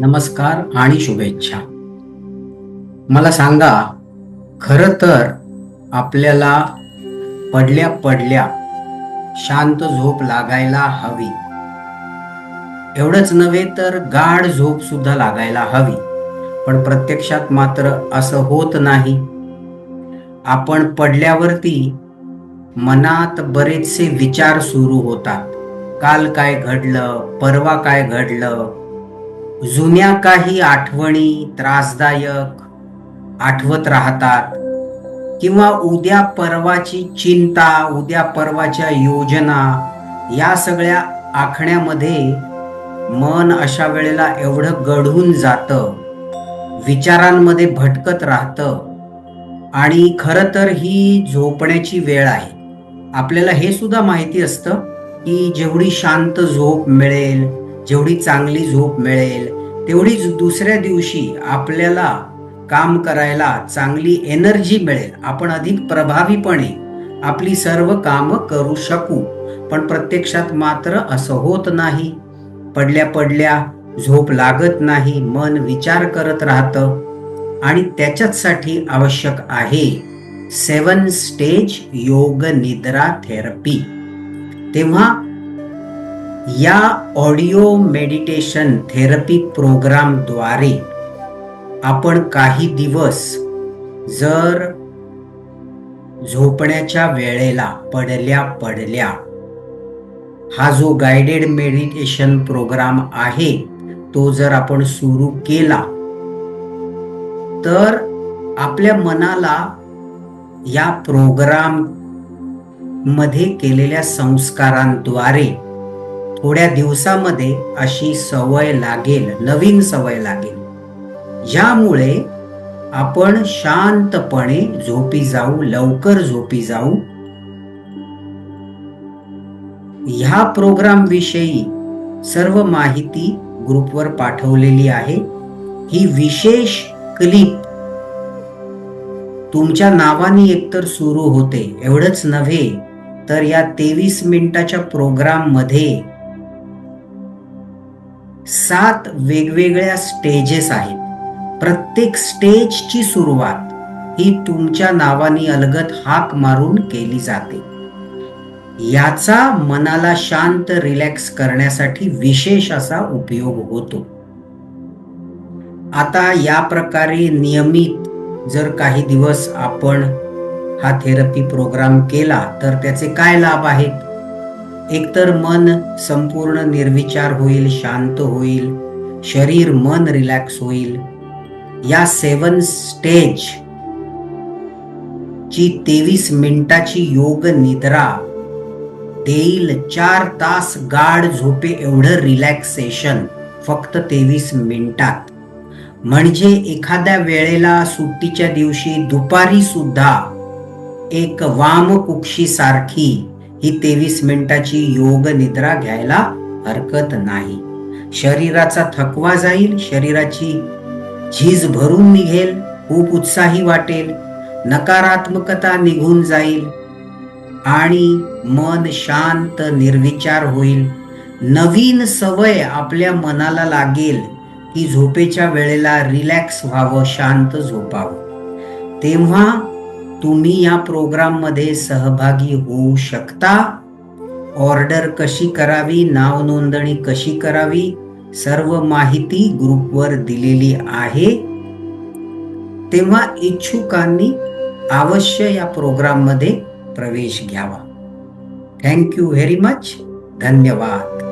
नमस्कार आणि शुभेच्छा. मला सांगा खरं तर आपल्याला पडल्या पडल्या शांत झोप लागायला हवी. एवढंच नव्हे तर गाढ झोप सुद्धा लागायला हवी. पण प्रत्यक्षात मात्र असं होत नाही. आपण पडल्यावरती मनात बरेचसे विचार सुरू होतात. काल काय घडलं? परवा काय घडलं? जुन्या काही आठवणी त्रासदायक आठवत राहतात किंवा उद्या परवाची चिंता उद्या परवाच्या योजना या सगळ्या आखण्यामध्ये मन अशा वेळेला एवढं गढून जातं विचारांमध्ये भटकत राहतं आणि खरं तर ही झोपण्याची वेळ आहे. आपल्याला हे सुद्धा माहिती असतं की जेवढी शांत झोप मिळेल जेवढी चांगली झोप मिळेल तेवढीच दुसऱ्या दिवशी आपल्याला काम करायला चांगली एनर्जी मिळेल. आपण अधिक प्रभावीपणे आपली सर्व कामं करू शकू. पण प्रत्यक्षात मात्र असं होत नाही. पडल्या पडल्या झोप लागत नाही मन विचार करत राहतं. आणि त्याच्याचसाठी आवश्यक आहे सेवन स्टेज योग निद्रा थेरपी तेव्हा या ऑडिओ मेडिटेशन थेरपी प्रोग्रामद्वारे आपण काही दिवस जर झोपण्याच्या वेळेला पडल्या पडल्या हा जो गायडेड मेडिटेशन प्रोग्राम आहे तो जर आपण सुरू केला तर आपल्या मनाला या प्रोग्राममध्ये केलेल्या संस्कारांद्वारे थोड्या दिवसामध्ये अशी सवय लागेल नवीन सवय लागेल. ज्यामुळे आपण शांतपणे झोपी जाऊ लवकर झोपी जाऊ. ह्या प्रोग्राम विषयी सर्व माहिती ग्रुपवर पाठवलेली आहे. ही विशेष क्लिप तुमच्या नावाने एकतर सुरू होते एवढंच नव्हे तर या तेवीस मिनिटाच्या प्रोग्राममध्ये सात वेगवेगळ्या स्टेजेस आहेत. प्रत्येक स्टेजची सुरुवात ही तुमच्या नावाने अलगत हाक मारून केली जाते. याचा मनाला शांत रिलॅक्स करण्यासाठी विशेष असा उपयोग होतो. आता या प्रकारे नियमित जर काही दिवस आपण हा थेरपी प्रोग्राम केला तर त्याचे काय लाभ आहेत? एकतर मन संपूर्ण निर्विचार होईल शांत होईल शरीर मन रिलॅक्स होईल. या सेवन स्टेज ची तेवीस मिनिटाची योग निद्रा. देईल चार तास गाढ झोपे एवढं रिलॅक्सेशन फक्त तेवीस मिनिटात. म्हणजे एखाद्या वेळेला सुट्टीच्या दिवशी दुपारी सुद्धा एक वाम सारखी ही तेवीस मिनिटाची योग निद्रा घ्यायला हरकत नाही. शरीराचा थकवा जाईल शरीराची झीज भरून निघेल खूप उत्साही वाटेल नकारात्मकता निघून जाईल आणि मन शांत निर्विचार होईल. नवीन सवय आपल्या मनाला लागेल की झोपेच्या वेळेला रिलॅक्स व्हावं शांत झोपावं. तेव्हा तुम्ही या प्रोग्राममध्ये सहभागी होऊ शकता. ऑर्डर कशी करावी नाव नोंदणी कशी करावी सर्व माहिती ग्रुपवर दिलेली आहे. तेव्हा इच्छुकांनी अवश्य या प्रोग्राममध्ये प्रवेश घ्यावा. थँक्यू व्हेरी मच धन्यवाद.